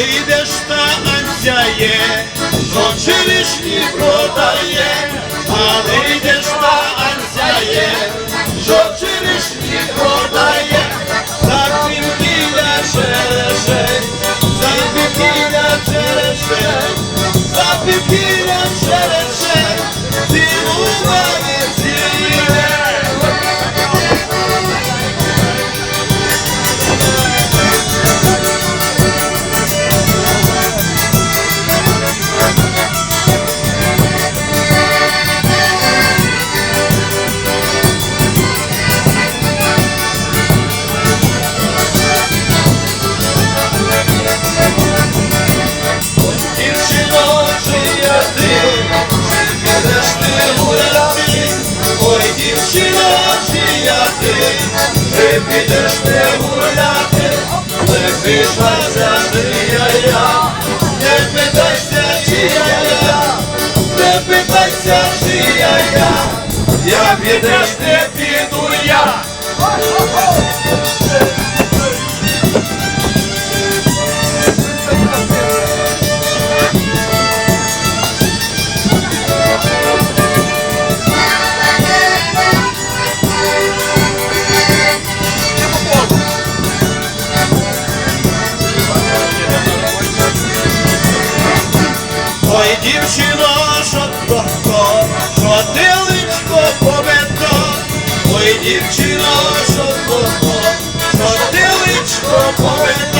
коли йдеш та ансяє, ночі лишні продає, але йдеш та ансяє, що черешні продає, за півкіля черешень, за півкіля черешень, за півкіля ти, підеш ти гуляти? Не чия я, не питайся, чия я, не питайся, чия я, я підеш не піду я. Ой, дівчино, що то, то, що ти личко побито, ой, дівчино, що то, то, що ти личко побито,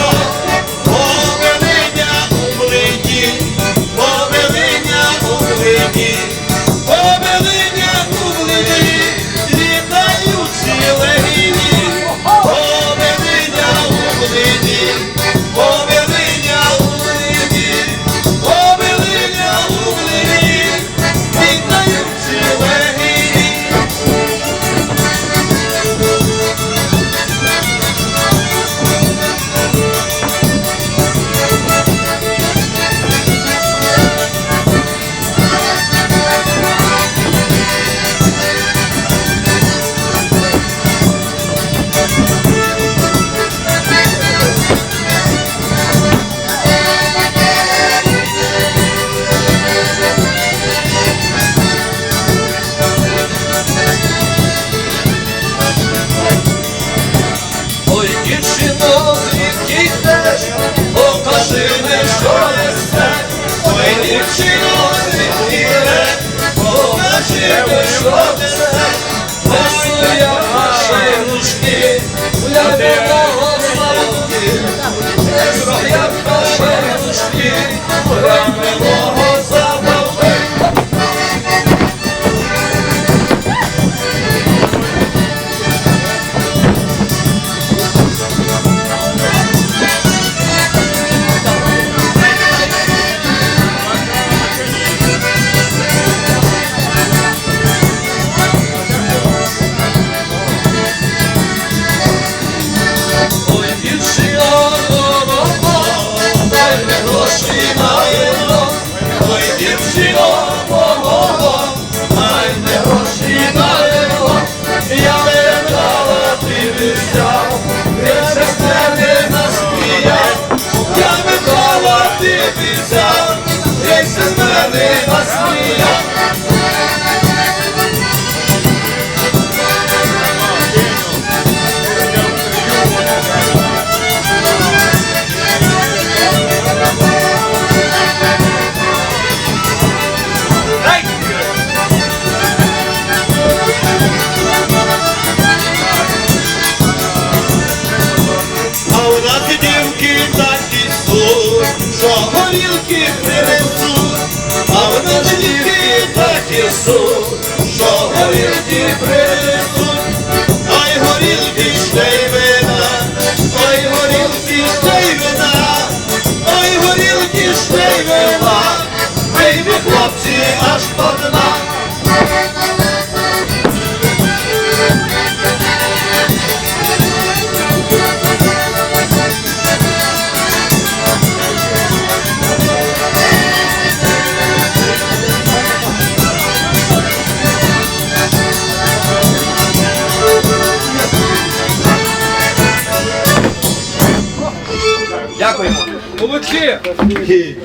брала, ти не горілки принесуть, а в ночівки так і су, що горілки принесуть, ой горілки ще й вина, ой горілки ще й вина, ой горілки ще й вина, вийди хлопці аж по. Дякуємо. Молодці!